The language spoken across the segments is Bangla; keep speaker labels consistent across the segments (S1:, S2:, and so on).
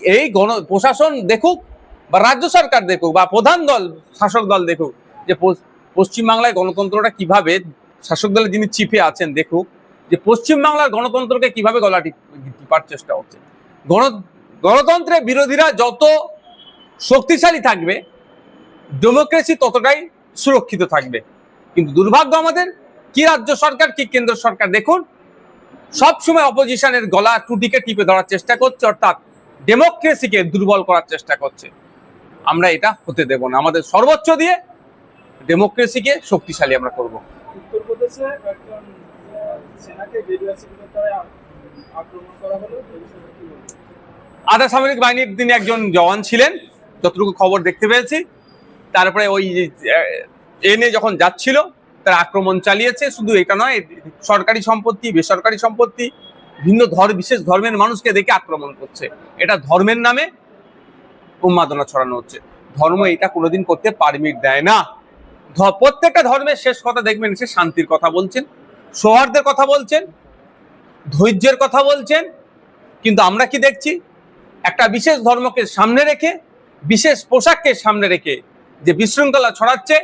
S1: এই গণ, প্রশাসন দেখুক বা রাজ্য সরকার দেখুক বা প্রধান দল, শাসক দল দেখুক যে পশ্চিমবাংলায় গণতন্ত্রটা কীভাবে শাসক দলের যিনি চিফে আছেন দেখুক যে পশ্চিমবাংলার গণতন্ত্রকে কীভাবে গলা টিপ- টিপার চেষ্টা হচ্ছে। গণ, গণতন্ত্রের বিরোধীরা যত শক্তিশালী থাকবে, ডেমোক্রেসি ততটাই সুরক্ষিত থাকবে। কিন্তু দুর্ভাগ্য আমাদের, কি রাজ্য সরকার, কি কেন্দ্র সরকার দেখুন সবসময় অপোজিশনের গলা টুটিকে টিপে ধরার চেষ্টা করছে অর্থাৎ ডেমোক্রেসিকে দুর্বল করার চেষ্টা করছে। আমরা এটা হতে দেব না। আমাদের সর্বোচ্চ দিয়ে ডেমোক্রেসিকে শক্তিশালী আমরা করব।
S2: উত্তরপ্রদেশে একজন সেনাকে আক্রমণ করা হলো?
S1: আধা সামরিক বাহিনীর তিনি একজন জওয়ান ছিলেন যতটুকু খবর দেখতে পেয়েছি। তারপরে ওই এনে যখন যাচ্ছিল তার আক্রমণ চালিয়েছে। শুধু এটা নয়, সরকারি সম্পত্তি, বেসরকারি সম্পত্তি, ভিন্ন ধর, বিশেষ ধর্মের মানুষকে দেখে আক্রমণ করছে। এটা ধর্মের নামে উন্মাদনা ছড়ানো হচ্ছে। ধর্ম এটা কোনোদিন করতে পারমিট দেয় না। প্রত্যেকটা ধর্মের শেষ কথা দেখবেন, সে শান্তির কথা বলছেন, সৌহার্দের কথা বলছেন, ধৈর্যের কথা বলছেন। কিন্তু আমরা কি দেখছি? একটা বিশেষ ধর্মকে সামনে রেখে, বিশেষ পোশাককে সামনে রেখে যে বিশৃঙ্খলা ছড়াচ্ছে,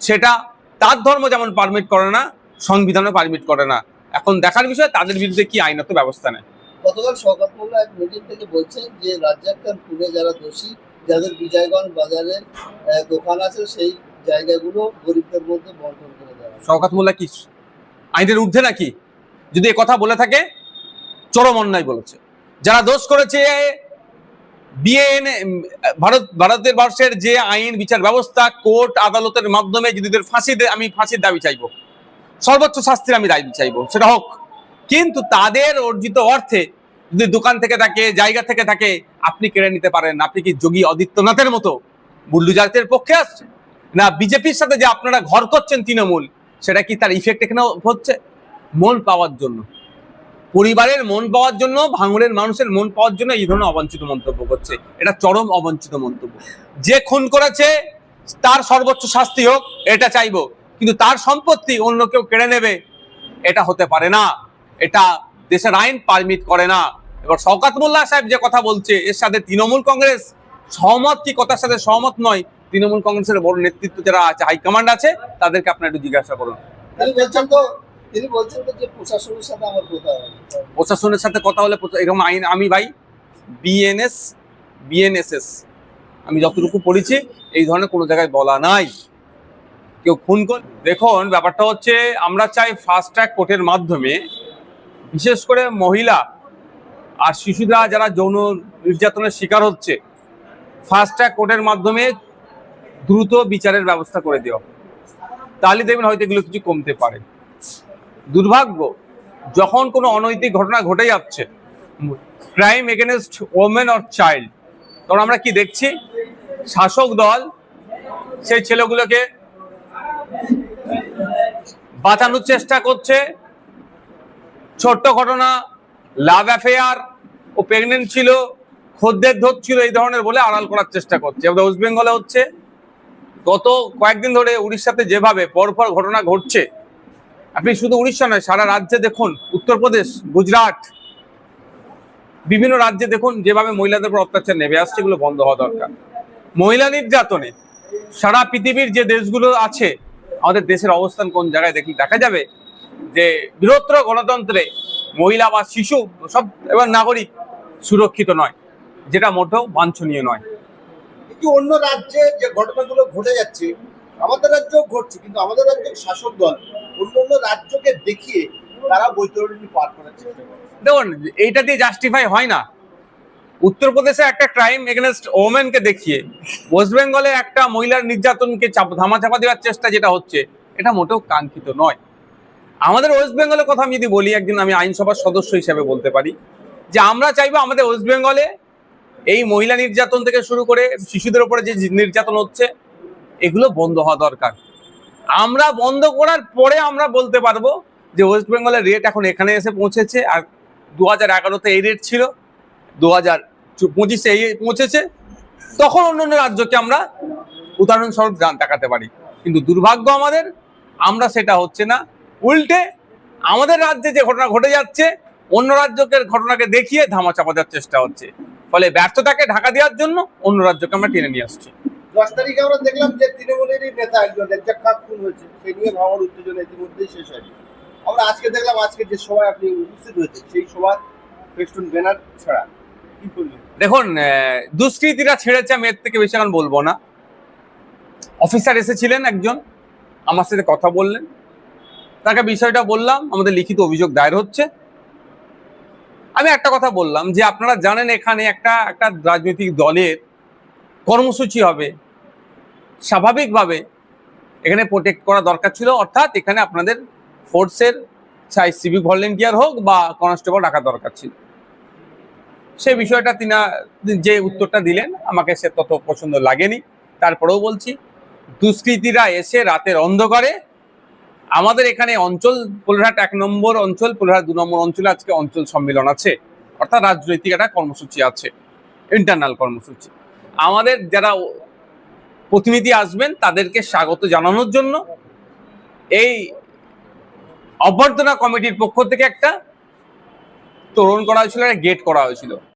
S1: সেটা তার ধর্ম যেমন পারমিট করে না সংবিধানও পারমিট করে না। এখন দেখার বিষয় তাদের বিরুদ্ধে কি আইনত ব্যবস্থা নেয়?
S3: গতকাল শওকত মোল্লা এক মিটিং থেকে বলছেন যে রাজ্জাক খান যারা দোষী যাদের বিজয়গঞ্জ বাজারে দোকান আছে সেই জায়গাগুলো গরিবদের মধ্যে বন্টন করে দেওয়া।
S1: শওকাত মোল্লা কি আইনের ঊর্ধ্বে নাকি? যদি কথা বলে থাকে চরম অন্যায় বলেছে। যারা দোষ করেছে বিএন ভারত, ভারতের বর্ষের যে আইন, বিচার ব্যবস্থা, কোর্ট, আদালতের মাধ্যমে যদি ফাঁসি আমি ফাঁসির দাবি চাইব। সর্বোচ্চ শাস্তির আমি দাবি চাইব, সেটা হোক। কিন্তু তাদের অর্জিত অর্থে যদি দোকান থেকে থাকে, জায়গা থেকে থাকে, আপনি কেড়ে নিতে পারেন। আপনি কি যোগী আদিত্যনাথের মতো বুল্ডুজারদের পক্ষে আসছে না, বিজেপির সাথে যে আপনারা ঘর করছেন তৃণমূল, সেটা কি তার ইফেক্ট এখানে হচ্ছে? মন পাওয়ার জন্য। পরিবারের মন পাওয়ার জন্য ভাঙড়ের মানুষের মন পাওয়ার জন্য এই ধরনের অবাঞ্ছিত মন্তব্য করছে। এটা চরম অবাঞ্ছিত মন্তব্য। যে খুন করেছে, তার সর্বোচ্চ শাস্তি হোক, এটা চাইব। কিন্তু তার সম্পত্তি অন্য কেউ কেড়ে নেবে, এটা হতে পারে না। এটা দেশের আইন পারমিট করে না। এবার শওকাত মোল্লা সাহেব যে কথা বলছে, এর সাথে তৃণমূল কংগ্রেস সহমত কি? কথার সাথে সহমত নয়। তৃণমূল কংগ্রেসের বড় নেতৃত্ব যারা আছে, হাইকমান্ড আছে, তাদেরকে আপনার একটু জিজ্ঞাসা করুন।
S3: তিনি বলছেন যে প্রশাসনের সাথে আমার কথা হবে
S1: প্রশাসনের সাথে কথা হলে এরকম আইন আমি ভাই বিএনএস বিএনএসএস আমি যতটুকু পড়েছি, এই ধরনের কোনো জায়গায় বলা নাই। কেউ খুন কর দেখুন, ব্যাপারটা হচ্ছে আমরা চাই ফাস্ট ট্র্যাক কোর্টের মাধ্যমে, বিশেষ করে মহিলা আর শিশুরা যারা যৌন নির্যাতনের শিকার হচ্ছে ফাস্ট ট্র্যাক কোর্টের মাধ্যমে দ্রুত বিচারের ব্যবস্থা করে দেওয়া তাহলে দেখবেন হয়তো এগুলো কিছু কমতে পারে। দুর্ভাগ্য, যখন কোনো অনৈতিক ঘটনা ঘটে যাচ্ছে crime against women or child তখন আমরা কি দেখছি? শাসক দল সেই ছেলেগুলোকে বাঁচানোর চেষ্টা করছে। ছোট্ট ঘটনা লাভ অ্যাফেয়ার ও প্রেগনেন্ট ছিল, খদ্দের ধরছিল, এই ধরনের বলে আড়াল করার চেষ্টা করছে। আমাদের ওয়েস্ট বেঙ্গলে হচ্ছে, গত কয়েকদিন ধরে উড়িষ্যাতে যেভাবে পরপর ঘটনা ঘটছে আপনি শুধু উড়িষ্যা নয়, সারা রাজ্যে দেখুন, উত্তরপ্রদেশ, গুজরাট, বিভিন্ন রাজ্যে দেখুন, যেভাবে মহিলাদের উপর অত্যাচার নেমে আসছে, এগুলো বন্ধ হওয়া দরকার। মহিলা নির্যাতনে সারা পৃথিবীর যে দেশগুলো আছে, আমাদের দেশের অবস্থান কোন জায়গায় দেখলে দেখা যাবে যে বৃহত্তর গণতন্ত্রে মহিলা বা শিশু, সব এবং নাগরিক সুরক্ষিত নয়, যেটা মোটেও বাঞ্ছনীয় নয়।
S4: কিন্তু অন্য রাজ্যে যে ঘটনাগুলো ঘটে যাচ্ছে, আমাদের রাজ্যেও ঘটছে, কিন্তু আমাদের রাজ্যের শাসক দল অন্য অন্য রাজ্যকে দেখিয়ে তারা বৈতরণী পার করার চেষ্টা
S1: দেখুন, এইটা দিয়ে জাস্টিফাই হয় না। উত্তরপ্রদেশে একটা ক্রাইম এগেনস্ট ওমেনকে দেখিয়ে ওয়েস্ট বেঙ্গলে একটা মহিলার নির্যাতনকে চাপ ধামাচাপা দেওয়ার চেষ্টা যেটা হচ্ছে, এটা মোটেও কাঙ্ক্ষিত নয়। আমাদের ওয়েস্ট বেঙ্গলের কথা আমি যদি বলি, একদিন আমি আইনসভার সদস্য হিসেবে বলতে পারি, যে আমরা চাইব আমাদের ওয়েস্ট বেঙ্গলে এই মহিলা নির্যাতন থেকে শুরু করে শিশুদের উপরে যে নির্যাতন হচ্ছে, এগুলো বন্ধ হওয়া দরকার। আমরা বন্ধ করার পরে আমরা বলতে পারব যে ওয়েস্ট বেঙ্গলের রেট এখন এখানে এসে পৌঁছেছে, আর দু হাজার এগারোতে এই রেট ছিল দু হাজার পঁচিশে এই পৌঁছেছে। তখন অন্য অন্য রাজ্যকে আমরা উদাহরণস্বরূপ জান- দেখাতে পারি। কিন্তু দুর্ভাগ্য আমাদের, আমরা সেটা হচ্ছে না। উল্টে আমাদের রাজ্যে যে ঘটনা ঘটে যাচ্ছে, অন্য রাজ্যকের ঘটনাকে দেখিয়ে ধামা চাপানোর চেষ্টা হচ্ছে। ফলে ব্যর্থতাকে ঢাকা দেওয়ার জন্য অন্য রাজ্যকে আমরা টেনে নিয়ে আসছি।
S4: দশ তারিখে আমরা দেখলাম যে তৃণমূলেরই নেতা একজন, রেজ্জাক খান হয়েছে। সেই নিয়ে ভাঙার উত্তেজনা ইতিমধ্যেই শেষ হয়নি। আমরা আজকে দেখলাম আজকে যে সভায় আপনি উপস্থিত হয়েছে সেই সভার ফেস্টুন ব্যানার ছাড়া
S1: দেখুন দুষ্কৃতীরা ছেড়েছে, আমি এর থেকে বেশি এখন বলব না। অফিসার এসেছিলেন একজন, আমার সাথে কথা বললেন। তাকে বিষয়টা বললাম, আমাদের লিখিত অভিযোগ দায়ের হচ্ছে। আমি একটা কথা বললাম যে আপনারা জানেন এখানে একটা একটা রাজনৈতিক দলের কর্মসূচি হবে। স্বাভাবিকভাবে এখানে প্রোটেক্ট করা দরকার ছিল। অর্থাৎ এখানে আপনাদের ফোর্সের চাই সিভিক ভলেন্টিয়ার হোক বা কনস্টেবল রাখা দরকার ছিল। সে বিষয়টা তিনা যে উত্তরটা দিলেন, আমাকে সে তত পছন্দ লাগেনি। তারপরেও বলছি, দুষ্কৃতীরা এসে রাতের অন্ধকারে আমাদের এখানে অঞ্চল পোলহাট এক নম্বর অঞ্চল পোলহাট দু নম্বর অঞ্চলে আজকে অঞ্চল সম্মেলন আছে। অর্থাৎ রাজনৈতিক একটা কর্মসূচি আছে ইন্টারনাল কর্মসূচি। আমাদের যারা প্রতিনিধি আসবেন, তাদেরকে স্বাগত জানানোর জন্য। এই অভ্যর্থনা কমিটির পক্ষ থেকে একটা তোরণ করা হয়েছিল একটা গেট করা হয়েছিল।